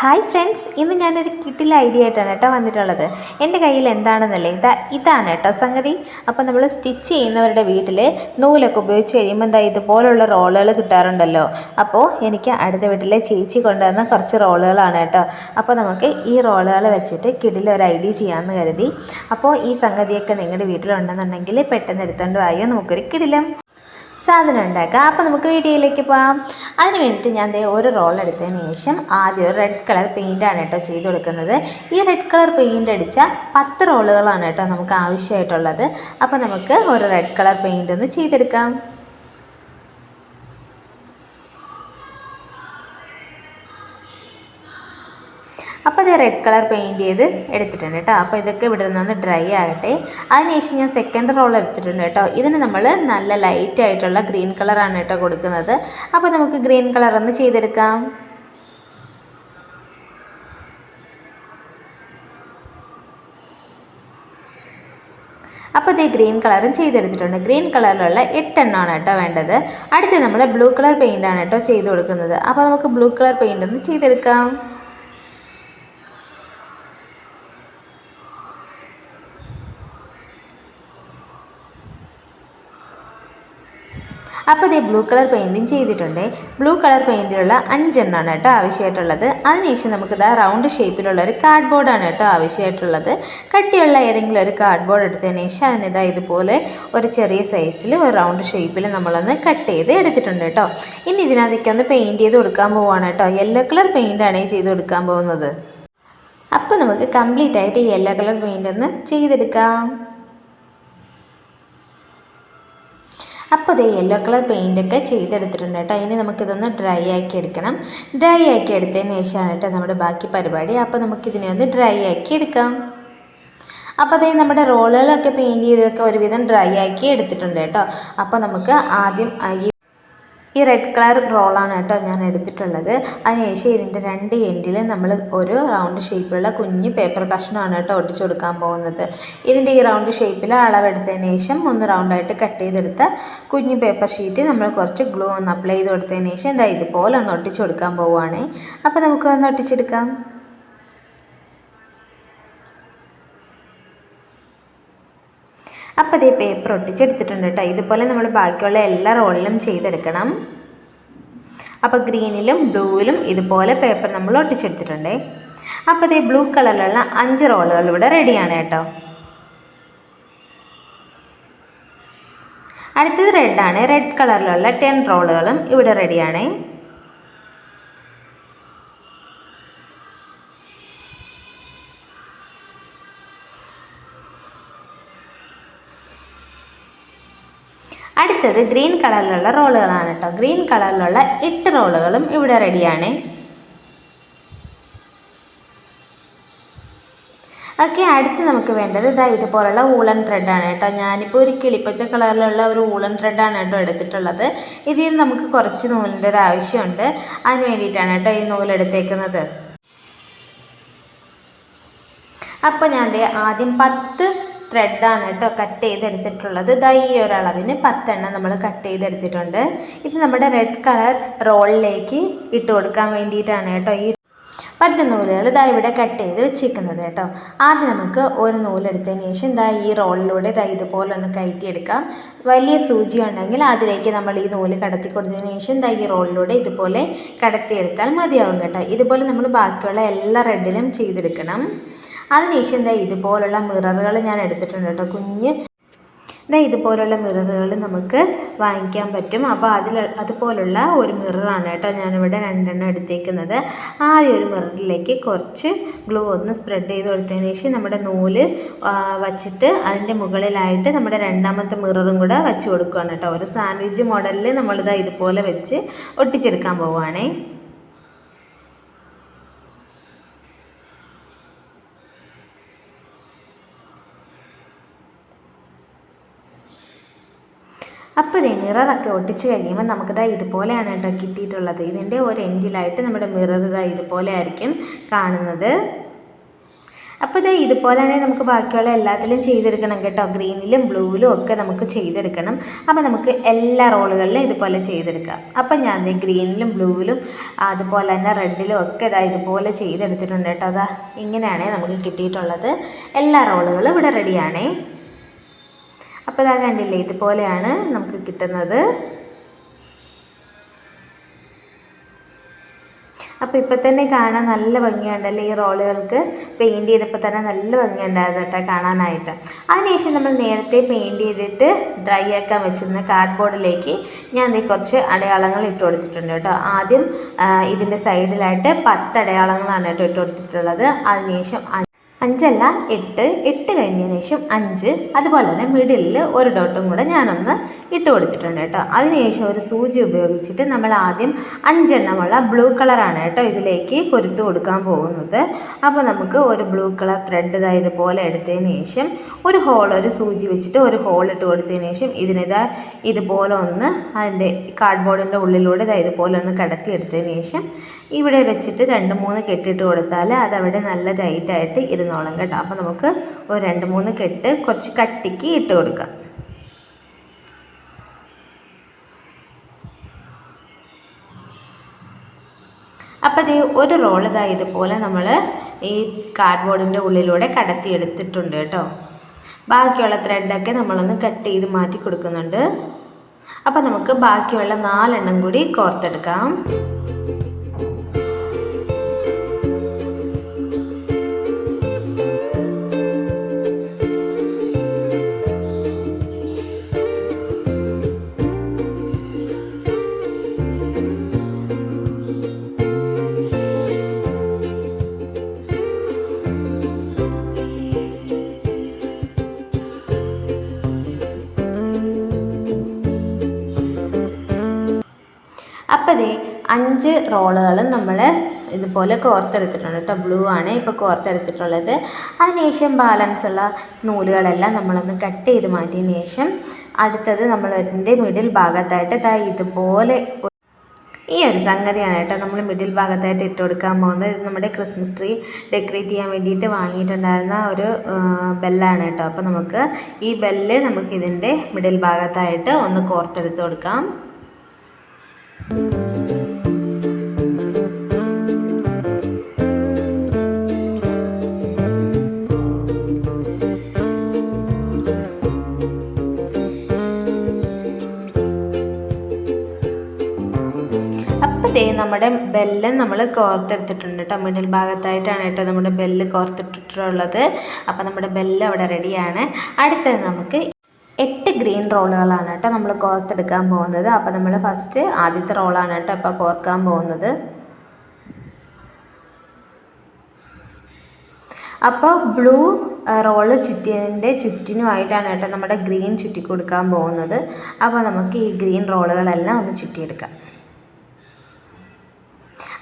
Hi friends ഇന്ന് ഞാനൊരു കിട്ടിൽ idea ആയിട്ടാണ് കേട്ടോ വന്നിട്ടുള്ളത്. എന്റെ കയ്യിൽ എന്താണെന്നല്ലേ ഇതാ ഇതാണ് കേട്ടോ സംഗതി. അപ്പോൾ നമ്മൾ സ്റ്റിച്ച് ചെയ്യുന്നവരുടെ വീട്ടിൽ നൂലൊക്കെ ഉപയോഗിച്ച് കഴിയുമ്പോൾ എന്താ ഇതുപോലുള്ള റോളുകൾ കിട്ടാറുണ്ടല്ലോ. അപ്പോൾ എനിക്ക് അടുത്ത വീട്ടിലെ ചേച്ചി കൊണ്ടുവന്ന കുറച്ച് റോളുകളാണ് കേട്ടോ. അപ്പോൾ നമുക്ക് ഈ റോളുകൾ വെച്ചിട്ട് കിടിൽ ഒരു ഐഡിയ ചെയ്യാമെന്ന് കരുതി. അപ്പോൾ ഈ സംഗതിയൊക്കെ നിങ്ങളുടെ വീട്ടിലുണ്ടെന്നുണ്ടെങ്കിൽ പെട്ടെന്ന് എടുത്തുകൊണ്ട് വായോ നമുക്കൊരു കിടിലം. സാധനം ഉണ്ടാക്കാം. അപ്പോൾ നമുക്ക് വീഡിയോയിലേക്ക് പോകാം അതിന് വേണ്ടിയിട്ട് ഞാൻ ദേ ഒരു റോൾ എടുത്തതിന് ശേഷം ആദ്യം ഒരു റെഡ് കളർ പെയിന്റാണ് കേട്ടോ ചെയ്ത് കൊടുക്കുന്നത്. ഈ റെഡ് കളർ പെയിന്റ് അടിച്ച പത്ത് റോളുകളാണ് കേട്ടോ നമുക്ക് ആവശ്യമായിട്ടുള്ളത്. അപ്പോൾ നമുക്ക് ഒരു റെഡ് കളർ പെയിന്റ് ഒന്ന് ചെയ്തെടുക്കാം. അപ്പോൾ ഇത് റെഡ് കളർ പെയിന്റ് ചെയ്ത് എടുത്തിട്ടുണ്ട് കേട്ടോ. അപ്പോൾ ഇതൊക്കെ ഇവിടെ നിന്ന് ഡ്രൈ ആകട്ടെ. അതിനുശേഷം ഞാൻ സെക്കൻഡ് റോൾ എടുത്തിട്ടുണ്ട് കേട്ടോ. ഇതിന് നമ്മൾ നല്ല ലൈറ്റ് ആയിട്ടുള്ള ഗ്രീൻ കളറാണ് കേട്ടോ കൊടുക്കുന്നത്. അപ്പോൾ നമുക്ക് ഗ്രീൻ കളർ ഒന്ന് ചെയ്തെടുക്കാം. അപ്പോൾ ഇതേ ഗ്രീൻ കളറും ചെയ്തെടുത്തിട്ടുണ്ട്. ഗ്രീൻ കളറിലുള്ള എട്ടെണ്ണമാണ് കേട്ടോ വേണ്ടത്. അടുത്ത് നമ്മൾ ബ്ലൂ കളർ പെയിന്റാണ് കേട്ടോ ചെയ്ത് കൊടുക്കുന്നത്. അപ്പോൾ നമുക്ക് ബ്ലൂ കളർ പെയിന്റ് ഒന്ന് ചെയ്തെടുക്കാം. അപ്പോൾ ഇതേ ബ്ലൂ കളർ പെയിന്റിങ് ചെയ്തിട്ടുണ്ട്. ബ്ലൂ കളർ പെയിന്റിലുള്ള അഞ്ചെണ്ണമാണ് കേട്ടോ ആവശ്യമായിട്ടുള്ളത്. അതിനുശേഷം നമുക്ക് ഇതാ റൗണ്ട് ഷേപ്പിലുള്ള ഒരു കാർഡ് ബോർഡാണ് കേട്ടോ ആവശ്യമായിട്ടുള്ളത്. കട്ടിയുള്ള ഏതെങ്കിലും ഒരു കാർഡ് ബോർഡ് എടുത്തതിന് ശേഷം അതിനിതാ ഇതുപോലെ ഒരു ചെറിയ സൈസിൽ ഒരു റൗണ്ട് ഷേപ്പിൽ നമ്മളൊന്ന് കട്ട് ചെയ്ത് എടുത്തിട്ടുണ്ട് കേട്ടോ. ഇനി ഇതിനകത്തേക്ക് ഒന്ന് പെയിന്റ് ചെയ്ത് കൊടുക്കാൻ പോവുകയാണ് കേട്ടോ. യെല്ലോ കളർ പെയിന്റാണ് ചെയ്ത് കൊടുക്കാൻ പോകുന്നത്. അപ്പോൾ നമുക്ക് കംപ്ലീറ്റ് ആയിട്ട് ഈ യെല്ലോ കളർ പെയിന്റ് ഒന്ന് ചെയ്തെടുക്കാം. അപ്പോൾ ഇത് യെല്ലോ കളർ പെയിന്റൊക്കെ ചെയ്തെടുത്തിട്ടുണ്ട് കേട്ടോ. ഇനി നമുക്കിതൊന്ന് ഡ്രൈ ആക്കി എടുക്കണം. ഡ്രൈ ആക്കി എടുത്തതിന് ശേഷമാണ് കേട്ടോ നമ്മുടെ ബാക്കി പരിപാടി. അപ്പോൾ നമുക്കിതിനെ ഒന്ന് ഡ്രൈ ആക്കി എടുക്കാം. അപ്പോൾ അതേ നമ്മുടെ റോളുകളൊക്കെ പെയിന്റ് ചെയ്തൊക്കെ ഒരുവിധം ഡ്രൈ ആക്കി എടുത്തിട്ടുണ്ട് കേട്ടോ. അപ്പോൾ നമുക്ക് ആദ്യം ഈ ഈ റെഡ് കളർ റോളാണ് കേട്ടോ ഞാൻ എടുത്തിട്ടുള്ളത്. അതിനുശേഷം ഇതിന്റെ രണ്ട് എൻഡിൽ നമ്മൾ ഒരു റൗണ്ട് ഷേപ്പിലുള്ള കുഞ്ഞ് പേപ്പർ കഷ്ണമാണ് കേട്ടോ ഒട്ടിച്ചു കൊടുക്കാൻ പോകുന്നത്. ഇതിന്റെ ഈ റൗണ്ട് ഷേപ്പിൽ അളവെടുത്തതിന് ശേഷം ഒന്ന് റൗണ്ടായിട്ട് കട്ട് ചെയ്തെടുത്ത കുഞ്ഞ് പേപ്പർ ഷീറ്റ് നമ്മൾ കുറച്ച് ഗ്ലൂ ഒന്ന് അപ്ലൈ ചെയ്ത് കൊടുത്തതിന് ശേഷം എന്താ ഇതുപോലെ ഒന്ന് ഒട്ടിച്ചു കൊടുക്കാൻ പോവുകയാണ് അപ്പോൾ നമുക്ക് ഒന്ന് ഒട്ടിച്ചെടുക്കാം. അപ്പോൾ ഇതേ പേപ്പർ ഒട്ടിച്ചെടുത്തിട്ടുണ്ട് കേട്ടോ ഇതുപോലെ നമ്മൾ ബാക്കിയുള്ള എല്ലാ റോളിലും ചെയ്തെടുക്കണം. അപ്പോൾ ഗ്രീനിലും ബ്ലൂവിലും ഇതുപോലെ പേപ്പർ നമ്മൾ ഒട്ടിച്ചെടുത്തിട്ടുണ്ട്. അപ്പോൾ ഇതേ ബ്ലൂ കളറിലുള്ള അഞ്ച് റോളുകൾ ഇവിടെ റെഡിയാണ് കേട്ടോ. അടുത്തത് റെഡാണ് റെഡ് കളറിലുള്ള ടെൻ റോളുകളും ഇവിടെ റെഡിയാണ് അടുത്തത് ഗ്രീൻ കളറിലുള്ള റോളുകളാണ് കേട്ടോ ഗ്രീൻ കളറിലുള്ള എട്ട് റോളുകളും ഇവിടെ റെഡിയാണ്. ഓക്കെ അടുത്ത് നമുക്ക് വേണ്ടത് ഇതാ ഇതുപോലുള്ള ഊളൻ ത്രെഡാണ് കേട്ടോ ഞാനിപ്പോൾ ഒരു കിളിപ്പച്ച കളറിലുള്ള ഒരു ഊളൻ ത്രെഡാണ് കേട്ടോ എടുത്തിട്ടുള്ളത്. ഇതിൽ നിന്ന് നമുക്ക് കുറച്ച് നൂലിന്റെ ഒരു ആവശ്യമുണ്ട്. അതിന് വേണ്ടിയിട്ടാണ് കേട്ടോ ഈ നൂലെടുത്തേക്കുന്നത് അപ്പോൾ ഞാൻ ആദ്യം പത്ത് ത്രെഡാണ് കേട്ടോ കട്ട് ചെയ്തെടുത്തിട്ടുള്ളത്. ഇതാ ഈ ഒരളവിന് പത്തെണ്ണം നമ്മൾ കട്ട് ചെയ്തെടുത്തിട്ടുണ്ട്. ഇത് നമ്മുടെ റെഡ് കളർ റോളിലേക്ക് ഇട്ട് കൊടുക്കാൻ വേണ്ടിയിട്ടാണ് കേട്ടോ ഈ പത്ത് നൂലുകൾ ഇതാ ഇവിടെ കട്ട് ചെയ്ത് വെച്ചിരിക്കുന്നത് കേട്ടോ. ആദ്യം നമുക്ക് ഒരു നൂലെടുത്തതിന് ശേഷം ഇതാ ഈ റോളിലൂടെ ഇതാ ഇതുപോലെ ഒന്ന് കയറ്റിയെടുക്കാം. വലിയ സൂചി ഉണ്ടെങ്കിൽ അതിലേക്ക് നമ്മൾ ഈ നൂൽ കടത്തി കൊടുത്തതിന് ശേഷം ഇതാ ഈ റോളിലൂടെ ഇതുപോലെ കടത്തിയെടുത്താൽ മതിയാവും കേട്ടോ. ഇതുപോലെ നമ്മൾ ബാക്കിയുള്ള എല്ലാ റെഡിലും ചെയ്തെടുക്കണം. അതിനുശേഷം എന്താ ഇതുപോലുള്ള മിററുകൾ ഞാൻ എടുത്തിട്ടുണ്ട് കേട്ടോ. കുഞ്ഞ് ദാ ഇതുപോലുള്ള മിററുകൾ നമുക്ക് വാങ്ങിക്കാൻ പറ്റും. അപ്പോൾ അതിൽ അതുപോലുള്ള ഒരു മിററാണ് കേട്ടോ ഞാനിവിടെ രണ്ടെണ്ണം എടുത്തേക്കുന്നത്. ആദ്യം ഒരു മിററിലേക്ക് കുറച്ച് ഗ്ലൂ ഒന്ന് സ്പ്രെഡ് ചെയ്ത് കൊടുത്തതിന് ശേഷം നമ്മുടെ നൂൽ വച്ചിട്ട് അതിന്റെ മുകളിലായിട്ട് നമ്മുടെ രണ്ടാമത്തെ മിററും കൂടെ വെച്ച് കൊടുക്കുകയാണ് കേട്ടോ. ഒരു സാൻഡ്വിച്ച് മോഡലിൽ നമ്മളിതാ ഇതുപോലെ വെച്ച് ഒട്ടിച്ചെടുക്കാൻ പോവുകയാണേ. അപ്പോൾ ഇതേ മിററൊക്കെ ഒട്ടിച്ച് കഴിയുമ്പോൾ നമുക്കിതാ ഇതുപോലെയാണ് കേട്ടോ കിട്ടിയിട്ടുള്ളത്. ഇതിന്റെ ഒരു എൻഡിലായിട്ട് നമ്മുടെ മിറർ ഇതാ ഇതുപോലെ ആയിരിക്കും കാണുന്നത്. അപ്പോൾ ഇതേ ഇതുപോലെ തന്നെ നമുക്ക് ബാക്കിയുള്ള എല്ലാത്തിലും ചെയ്തെടുക്കണം കേട്ടോ. ഗ്രീനിലും ബ്ലൂവിലും ഒക്കെ നമുക്ക് ചെയ്തെടുക്കണം. അപ്പോൾ നമുക്ക് എല്ലാ റോളുകളിലും ഇതുപോലെ ചെയ്തെടുക്കാം. അപ്പോൾ ഞാൻ ഗ്രീനിലും ബ്ലൂവിലും അതുപോലെ തന്നെ റെഡിലും ഒക്കെ ഇതാ ഇതുപോലെ ചെയ്തെടുത്തിട്ടുണ്ട് കേട്ടോ. അതാ ഇങ്ങനെയാണ് നമുക്ക് കിട്ടിയിട്ടുള്ളത്. എല്ലാ റോളുകളും ഇവിടെ റെഡിയാണേ അപ്പോൾ ഇതാ കണ്ടില്ലേ ഇതുപോലെയാണ് നമുക്ക് കിട്ടുന്നത്. അപ്പോൾ ഇപ്പം തന്നെ കാണാൻ നല്ല ഭംഗിയുണ്ടല്ലേ ഈ റോളുകൾക്ക്. പെയിന്റ് ചെയ്തപ്പോൾ തന്നെ നല്ല ഭംഗിയുണ്ടായിരുന്നു കേട്ടോ കാണാനായിട്ട്. അതിനുശേഷം നമ്മൾ നേരത്തെ പെയിന്റ് ചെയ്തിട്ട് ഡ്രൈ ആക്കാൻ വെച്ചിരുന്ന കാർഡ്ബോർഡിലേക്ക് ഞാൻ ദേ കുറച്ച് അടയാളങ്ങൾ ഇട്ട് കൊടുത്തിട്ടുണ്ട് കേട്ടോ. ആദ്യം ഇതിന്റെ സൈഡിലായിട്ട് പത്ത് അടയാളങ്ങളാണ് കേട്ടോ ഇട്ട് കൊടുത്തിട്ടുള്ളത്. അതിനുശേഷം അഞ്ചല്ല എട്ട് എട്ട് കഴിഞ്ഞതിന് ശേഷം അഞ്ച് അതുപോലെ തന്നെ മിഡിലിൽ ഒരു ഡോട്ടും കൂടെ ഞാനൊന്ന് ഇട്ട് കൊടുത്തിട്ടുണ്ട് കേട്ടോ. അതിനുശേഷം ഒരു സൂചി ഉപയോഗിച്ചിട്ട് നമ്മൾ ആദ്യം അഞ്ചെണ്ണമുള്ള ബ്ലൂ കളറാണ് കേട്ടോ ഇതിലേക്ക് കൊരുത്ത് കൊടുക്കാൻ പോകുന്നത്. അപ്പോൾ നമുക്ക് ഒരു ബ്ലൂ കളർ ത്രെഡ് ഇതാ ഇതുപോലെ എടുത്തതിന് ശേഷം ഒരു ഹോൾ ഒരു സൂചി വെച്ചിട്ട് ഒരു ഹോൾ ഇട്ട് കൊടുത്തതിന് ശേഷം ഇതിനിതാ ഇതുപോലെ ഒന്ന് അതിന്റെ കാർഡ്ബോർഡിന്റെ ഉള്ളിലൂടെ ഇതാ ഇതുപോലെ ഒന്ന് കടത്തി എടുത്തതിന് ശേഷം ഇവിടെ വെച്ചിട്ട് രണ്ട് മൂന്ന് കെട്ടിട്ട് കൊടുത്താൽ അതവിടെ നല്ല ടൈറ്റായിട്ട് ഇരുന്നോളും കേട്ടോ. അപ്പോൾ നമുക്ക് ഒരു രണ്ട് മൂന്ന് കെട്ട് കുറച്ച് കട്ടിക്ക് ഇട്ട് കൊടുക്കാം. അപ്പോൾ ഇത് ഒരു റോൾ ഇതാ ഇതുപോലെ നമ്മൾ ഈ കാർഡ്ബോർഡിന്റെ ഉള്ളിലൂടെ കടത്തി എടുത്തിട്ടുണ്ട് കേട്ടോ. ബാക്കിയുള്ള ത്രെഡൊക്കെ നമ്മളൊന്ന് കട്ട് ചെയ്ത് മാറ്റി കൊടുക്കുന്നുണ്ട്. അപ്പോൾ നമുക്ക് ബാക്കിയുള്ള നാലെണ്ണം കൂടി കോർത്തെടുക്കാം. അപ്പോൾ ദേ അഞ്ച് റോളുകളും നമ്മൾ ഇതുപോലെ കോർത്തെടുത്തിട്ടുണ്ട് കേട്ടോ. ബ്ലൂ ആണ് ഇപ്പോൾ കോർത്തെടുത്തിട്ടുള്ളത്. അതിനുശേഷം ബാലൻസ് ഉള്ള നൂലുകളെല്ലാം നമ്മളൊന്ന് കട്ട് ചെയ്ത് മാറ്റിയതിന് ശേഷം അടുത്തത് നമ്മൾ അതിന്റെ മിഡിൽ ഭാഗത്തായിട്ട് ദാ ഇതുപോലെ ഈ ഒരു സംഗതിയാണ് കേട്ടോ നമ്മൾ മിഡിൽ ഭാഗത്തായിട്ട് ഇട്ട് കൊടുക്കാൻ പോകുന്നത്. ഇത് നമ്മുടെ ക്രിസ്മസ് ട്രീ ഡെക്കറേറ്റ് ചെയ്യാൻ വേണ്ടിയിട്ട് വാങ്ങിയിട്ടുണ്ടായിരുന്ന ഒരു ബെല്ലാണ് കേട്ടോ. അപ്പോൾ നമുക്ക് ഈ ബെല്ല് നമുക്ക് ഇതിന്റെ മിഡിൽ ഭാഗത്തായിട്ട് ഒന്ന് കോർത്തെടുത്ത് കൊടുക്കാം. നമ്മുടെ ബെല്ലം നമ്മൾ കോർത്തെടുത്തിട്ടുണ്ട് കേട്ടോ. മിഡിൽ ഭാഗത്തായിട്ടാണ് കേട്ടോ നമ്മുടെ ബെല്ല് കോർത്തിട്ടിട്ടുള്ളത്. അപ്പോൾ നമ്മുടെ ബെല്ല് അവിടെ റെഡിയാണ്. അടുത്തത് നമുക്ക് എട്ട് ഗ്രീൻ റോളുകളാണ് കേട്ടോ നമ്മൾ കോർത്തെടുക്കാൻ പോകുന്നത്. അപ്പോൾ നമ്മൾ ഫസ്റ്റ് ആദ്യത്തെ റോളാണ് കേട്ടോ അപ്പോൾ കോർക്കാൻ പോകുന്നത്. അപ്പോൾ ബ്ലൂ റോൾ ചുറ്റിയതിന്റെ ചുറ്റിനുമായിട്ടാണ് കേട്ടോ നമ്മുടെ ഗ്രീൻ ചുറ്റി കൊടുക്കാൻ പോകുന്നത്. അപ്പോൾ നമുക്ക് ഈ ഗ്രീൻ റോളുകളെല്ലാം ഒന്ന് ചുറ്റിയെടുക്കാം.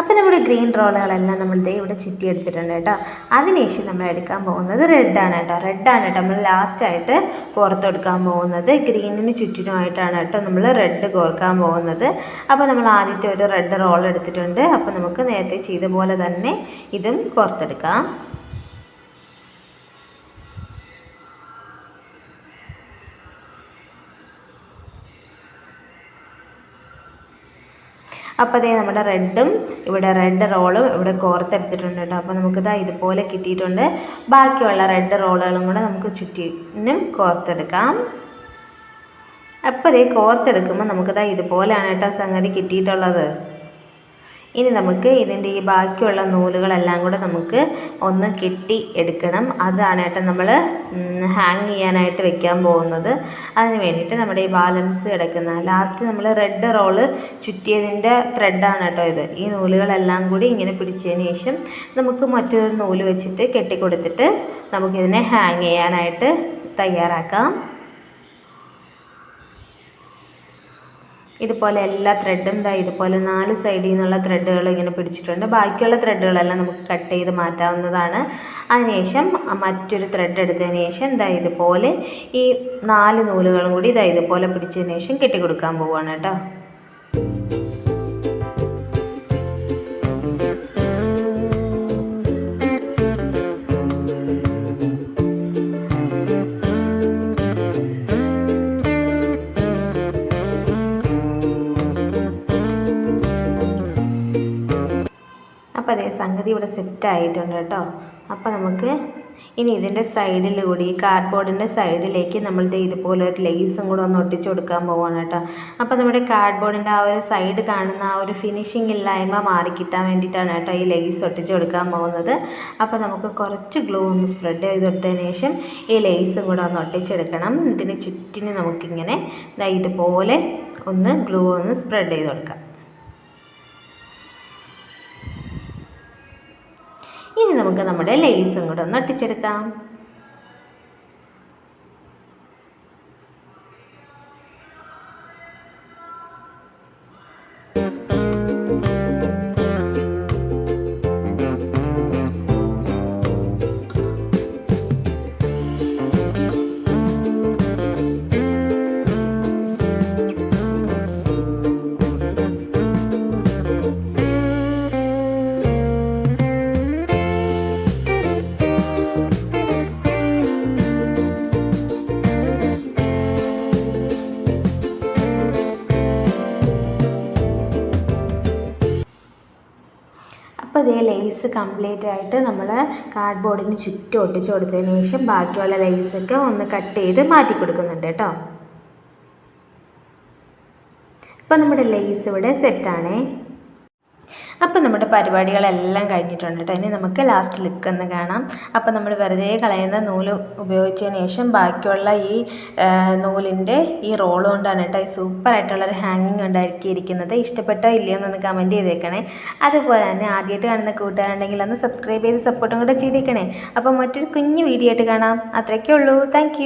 അപ്പോൾ നമ്മുടെ ഗ്രീൻ റോളുകളെല്ലാം നമ്മൾ ദേ ഇവിടെ ചുറ്റി എടുത്തിട്ടുണ്ട് കേട്ടോ. അതിനുശേഷം നമ്മൾ എടുക്കാൻ പോകുന്നത് റെഡാണ് കേട്ടോ. റെഡാണ് കേട്ടോ നമ്മൾ ലാസ്റ്റായിട്ട് കോർത്തെടുക്കാൻ പോകുന്നത്. ഗ്രീനിന് ചുറ്റിനുമായിട്ടാണ് കേട്ടോ നമ്മൾ റെഡ് കോർക്കാൻ പോകുന്നത്. അപ്പോൾ നമ്മൾ ആദ്യത്തെ ഒരു റെഡ് റോൾ എടുത്തിട്ടുണ്ട്. അപ്പോൾ നമുക്ക് നേരത്തെ ചെയ്ത പോലെ തന്നെ ഇതും കോർത്തെടുക്കാം. അപ്പോൾ അതേ നമ്മുടെ റെഡും ഇവിടെ റെഡ് റോളും ഇവിടെ കോർത്തെടുത്തിട്ടുണ്ട് കേട്ടോ. അപ്പോൾ നമുക്കിതാ ഇതുപോലെ കിട്ടിയിട്ടുണ്ട്. ബാക്കിയുള്ള റെഡ് റോളുകളും കൂടെ നമുക്ക് ചുറ്റിനും കോർത്തെടുക്കാം. അപ്പോൾ അതേ കോർത്തെടുക്കുമ്പോൾ നമുക്കിതാ ഇതുപോലെയാണ് കേട്ടോ സംഗതി കിട്ടിയിട്ടുള്ളത്. ഇനി നമുക്ക് ഇതിന്റെ ഈ ബാക്കിയുള്ള നൂലുകളെല്ലാം കൂടെ നമുക്ക് ഒന്ന് കെട്ടി എടുക്കണം. അതാണ് കേട്ടോ നമ്മൾ ഹാങ് ചെയ്യാനായിട്ട് വെക്കാൻ പോകുന്നത്. അതിന് വേണ്ടിയിട്ട് നമ്മുടെ ഈ ബാലൻസ് കിടക്കുന്ന ലാസ്റ്റ് നമ്മൾ റെഡ് റോൾ ചുറ്റിയതിന്റെ ത്രെഡാണ് കേട്ടോ ഇത്. ഈ നൂലുകളെല്ലാം കൂടി ഇങ്ങനെ പിടിച്ചതിന് ശേഷം നമുക്ക് മറ്റൊരു നൂൽ വെച്ചിട്ട് കെട്ടിക്കൊടുത്തിട്ട് നമുക്കിതിനെ ഹാങ് ചെയ്യാനായിട്ട് തയ്യാറാക്കാം. ഇതുപോലെ എല്ലാ ത്രെഡും ഇതാ ഇതുപോലെ നാല് സൈഡിൽ നിന്നുള്ള ത്രെഡുകൾ ഇങ്ങനെ പിടിച്ചിട്ടുണ്ട്. ബാക്കിയുള്ള ത്രെഡുകളെല്ലാം നമുക്ക് കട്ട് ചെയ്ത് മാറ്റാവുന്നതാണ്. അതിനുശേഷം മറ്റൊരു ത്രെഡ് എടുത്തതിന് ശേഷം ഇതാ ഇതുപോലെ ഈ നാല് നൂലുകളും കൂടി ഇതാ ഇതുപോലെ പിടിച്ചതിന് ശേഷം കെട്ടിക്കൊടുക്കാൻ പോവുകയാണ് കേട്ടോ. സംഗതി ഇവിടെ സെറ്റ് ആയിട്ടുണ്ട് കേട്ടോ. അപ്പോൾ നമുക്ക് ഇനി ഇതിന്റെ സൈഡിലൂടെ ഈ കാർഡ്ബോർഡിന്റെ സൈഡിലേക്ക് നമ്മൾ ഇതുപോലെ ഒരു ലേസും കൂടെ ഒന്ന് ഒട്ടിച്ചു കൊടുക്കാൻ പോവാണ് കേട്ടോ. അപ്പോൾ നമ്മുടെ കാർഡ്ബോർഡിന്റെ ആ ഒരു സൈഡ് കാണുന്ന ആ ഒരു ഫിനിഷിംഗ് ഇല്ലായ്മ മാറി കിട്ടാൻ വേണ്ടിയിട്ടാണ് കേട്ടോ ഈ ലേസ് ഒട്ടിച്ചു കൊടുക്കാൻ പോകുന്നത്. അപ്പോൾ നമുക്ക് കുറച്ച് ഗ്ലൂ ഒന്ന് സ്പ്രെഡ് ചെയ്ത് കൊടുത്തതിന് ശേഷം ഈ ലേസും കൂടെ ഒന്ന് ഒട്ടിച്ചെടുക്കണം ഇതിന് ചുറ്റിന് നമുക്കിങ്ങനെ ഇതുപോലെ ഒന്ന് ഗ്ലൂ ഒന്ന് സ്പ്രെഡ് ചെയ്ത് കൊടുക്കാം. നമുക്ക് നമ്മുടെ ലേസും കൂടെ ഒന്ന് ഒട്ടിച്ചെടുക്കാം. ഇതേ ലേസ് കംപ്ലീറ്റ് ആയിട്ട് നമ്മൾ കാർഡ് ബോർഡിന് ചുറ്റും ഒട്ടിച്ചു കൊടുത്തതിന് ശേഷം ബാക്കിയുള്ള ലേസൊക്കെ ഒന്ന് കട്ട് ചെയ്ത് മാറ്റി കൊടുക്കുന്നുണ്ട് കേട്ടോ. അപ്പോൾ നമ്മുടെ ലേസ് ഇവിടെ സെറ്റാണേ അപ്പോൾ നമ്മുടെ പരിപാടികളെല്ലാം കഴിഞ്ഞിട്ടുണ്ട് കേട്ടോ. ഇനി നമുക്ക് ലാസ്റ്റ് ലുക്ക് എന്ന് കാണാം. അപ്പോൾ നമ്മൾ വെറുതെ കളയുന്ന നൂൽ ഉപയോഗിച്ചതിന് ശേഷം ബാക്കിയുള്ള ഈ നൂലിന്റെ ഈ റോൾ കൊണ്ടാണ് കേട്ടോ ഈ സൂപ്പറായിട്ടുള്ളൊരു ഹാങ്ങിങ് ഉണ്ടാക്കിയിരിക്കുന്നത്. ഇഷ്ടപ്പെട്ടോ ഇല്ലയോ എന്നൊന്ന് കമന്റ് ചെയ്തേക്കണേ. അതുപോലെ തന്നെ ആദ്യമായിട്ട് കാണുന്ന കൂട്ടുകാരുണ്ടെങ്കിൽ ഒന്ന് സബ്സ്ക്രൈബ് ചെയ്ത് സപ്പോർട്ടും കൂടെ ചെയ്തേക്കണേ. അപ്പോൾ മറ്റൊരു കുഞ്ഞു വീഡിയോ ആയിട്ട് കാണാം. അത്രയ്ക്കേ ഉള്ളൂ. താങ്ക്